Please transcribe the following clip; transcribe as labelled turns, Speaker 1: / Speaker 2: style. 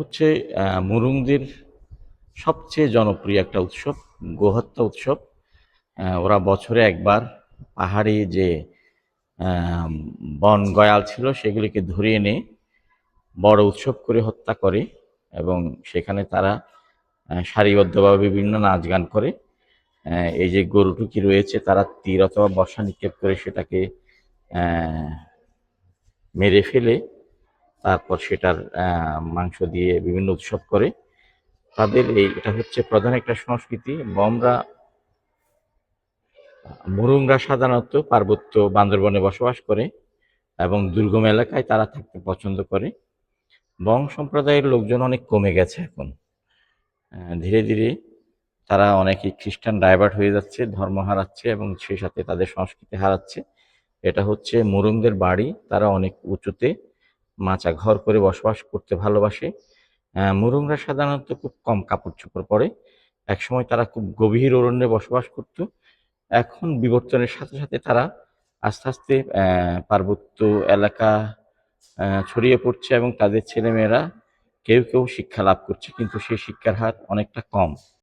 Speaker 1: হচ্ছে মুরুংদের সবচেয়ে জনপ্রিয় একটা উৎসব, গোহত্যা উৎসব। ওরা বছরে একবার পাহাড়ি যে বন গয়াল ছিল, সেগুলিকে ধরে এনে বড় উৎসব করে হত্যা করে এবং সেখানে তারা সারিবদ্ধভাবে বিভিন্ন নাচ গান করে। এই যে গরুটুকি রয়েছে, তারা তীর অথবা বর্ষা নিক্ষেপ করে সেটাকে মেরে ফেলে। তারপর সেটার মাংস দিয়ে বিভিন্ন উৎসব করে। তাদের এই, এটা হচ্ছে প্রধান একটা সংস্কৃতি বমরা মুরুংরা সাধারণত পার্বত্য বান্দরবনে বসবাস করে এবং দুর্গম এলাকায় তারা থাকতে পছন্দ করে। বং সম্প্রদায়ের লোকজন অনেক কমে গেছে এখন। ধীরে ধীরে তারা অনেকেই খ্রিস্টান ডাইভার্ট হয়ে যাচ্ছে, ধর্ম হারাচ্ছে এবং সেই সাথে তাদের সংস্কৃতি হারাচ্ছে। এটা হচ্ছে মুরুংদের বাড়ি, তারা অনেক উঁচুতে মাচা ঘর করে বসবাস করতে ভালোবাসে। মুরুংরা সাধারণত খুব কম কাপড় চোপড় পরে। একসময় তারা খুব গভীর অরণ্যে বসবাস করত। এখন বিবর্তনের সাথে সাথে তারা আস্তে আস্তে পার্বত্য এলাকা ছড়িয়ে পড়ছে এবং তাদের ছেলেমেয়েরা কেউ কেউ শিক্ষা লাভ করছে, কিন্তু সেই শিক্ষার হার অনেকটা কম।